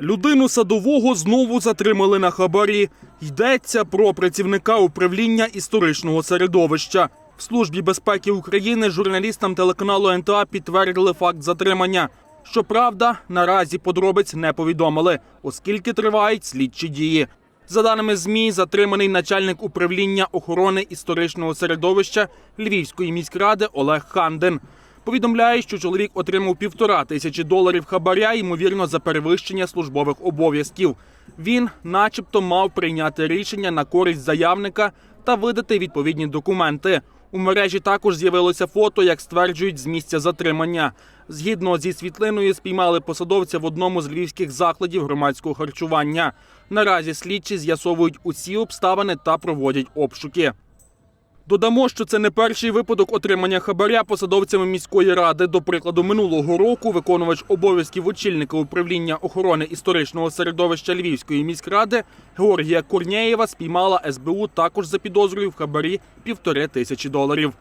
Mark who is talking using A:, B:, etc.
A: Людину садового знову затримали на хабарі. Йдеться про працівника управління історичного середовища. В службі безпеки України журналістам телеканалу НТА підтвердили факт затримання. Щоправда, наразі подробиць не повідомили, оскільки тривають слідчі дії. За даними ЗМІ, затриманий начальник управління охорони історичного середовища Львівської міськради Олег Хандин. Повідомляє, що чоловік отримав півтора тисячі доларів хабаря, ймовірно, за перевищення службових обов'язків. Він, начебто, мав прийняти рішення на користь заявника та видати відповідні документи. У мережі також з'явилося фото, як стверджують, з місця затримання. Згідно зі світлиною, спіймали посадовця в одному з львівських закладів громадського харчування. Наразі слідчі з'ясовують усі обставини та проводять обшуки. Додамо, що це не перший випадок отримання хабаря посадовцями міської ради. До прикладу, минулого року виконувач обов'язків очільника управління охорони історичного середовища Львівської міськради Георгія Корнєєва спіймала СБУ також за підозрою в хабарі півтори тисячі доларів.